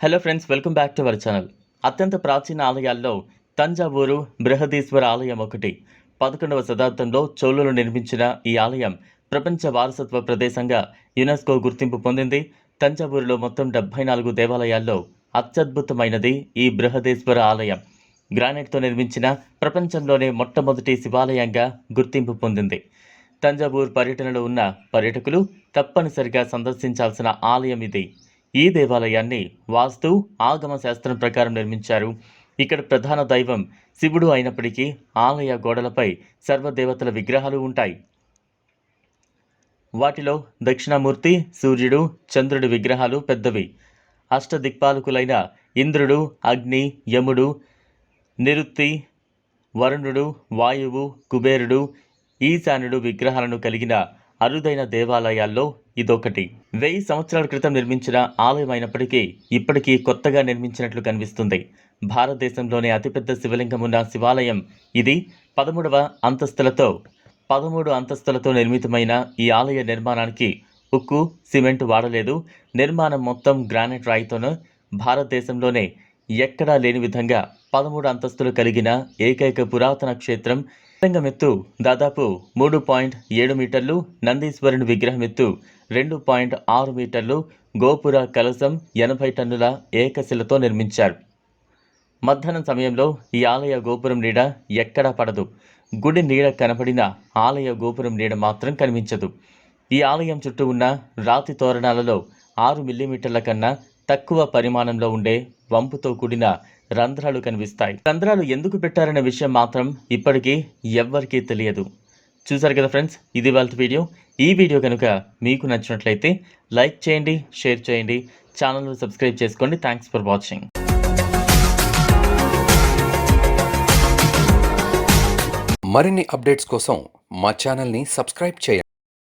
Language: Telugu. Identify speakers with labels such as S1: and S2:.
S1: Hello friends welcome back to our channel అత్యంత ప్రాచీన ఆలయాల్లో తంజావూరు బృహదీశ్వర ఆలయం ఒకటి. పదకొండవ శతాబ్దంలో చోళులు నిర్మించిన ఈ ఆలయం ప్రపంచ వారసత్వ ప్రదేశంగా యునెస్కో గుర్తింపు పొందింది. తంజావూరులో మొత్తం డెబ్బై నాలుగు దేవాలయాల్లో అత్యద్భుతమైనది ఈ బృహదీశ్వర ఆలయం. గ్రానైట్తో నిర్మించిన ప్రపంచంలోనే మొట్టమొదటి శివాలయంగా గుర్తింపు పొందింది. తంజావూర్ పర్యటనలో ఉన్న పర్యటకులు తప్పనిసరిగా సందర్శించాల్సిన ఆలయం ఇది. ఈ దేవాలయాన్ని వాస్తు ఆగమ శాస్త్రం ప్రకారం నిర్మించారు. ఇక్కడ ప్రధాన దైవం శివుడు అయినప్పటికీ ఆలయ గోడలపై సర్వదేవతల విగ్రహాలు ఉంటాయి. వాటిలో దక్షిణామూర్తి సూర్యుడు చంద్రుడి విగ్రహాలు పెద్దవి. అష్టదిక్పాలకులైన ఇంద్రుడు అగ్ని యముడు నిరుత్తి వరుణుడు వాయువు కుబేరుడు ఈశానుడు విగ్రహాలను కలిగిన అరుదైన దేవాలయాల్లో ఇదొకటి. వెయ్యి సంవత్సరాల క్రితం నిర్మించిన ఆలయం అయినప్పటికీ ఇప్పటికీ కొత్తగా నిర్మించినట్లు కనిపిస్తుంది. భారతదేశంలోనే అతిపెద్ద శివలింగం ఉన్న శివాలయం ఇది పదమూడవ అంతస్తులతో పదమూడు అంతస్తులతో నిర్మితమైన ఈ ఆలయ నిర్మాణానికి ఉక్కు సిమెంట్ వాడలేదు. నిర్మాణం మొత్తం గ్రానైట్ రాయితోనూ భారతదేశంలోనే ఎక్కడా లేని విధంగా పదమూడు అంతస్తులు కలిగిన ఏకైక పురాతన క్షేత్రం లింగం ఎత్తు దాదాపు మూడు పాయింట్ ఏడు మీటర్లు నందీశ్వరుని విగ్రహం ఎత్తు రెండు పాయింట్ ఆరు మీటర్లు గోపుర కలశం ఎనభై టన్నుల ఏకశిలతో నిర్మించారు. మధ్యాహ్నం సమయంలో ఈ ఆలయ గోపురం నీడ ఎక్కడా పడదు. గుడి నీడ కనపడిన ఆలయ గోపురం నీడ మాత్రం కనిపించదు. ఈ ఆలయం చుట్టూ ఉన్న రాతి తోరణాలలో ఆరు మిల్లీమీటర్ల కన్నా తక్కువ పరిమాణంలో ఉండే వంపుతో కూడిన రంధ్రాలు కనిపిస్తాయి. రంధ్రాలు ఎందుకు పెట్టారనే విషయం మాత్రం ఇప్పటికీ ఎవ్వరికీ తెలియదు. చూసారు కదా ఫ్రెండ్స్? ఇది వాళ్ళ వీడియో. ఈ వీడియో కనుక మీకు నచ్చినట్లయితే లైక్ చేయండి షేర్ చేయండి ఛానల్ను సబ్స్క్రైబ్ చేసుకోండి. థ్యాంక్స్ ఫర్ వాచింగ్
S2: మరిన్ని అప్డేట్స్ కోసం మా ఛానల్ని సబ్స్క్రైబ్ చేయండి.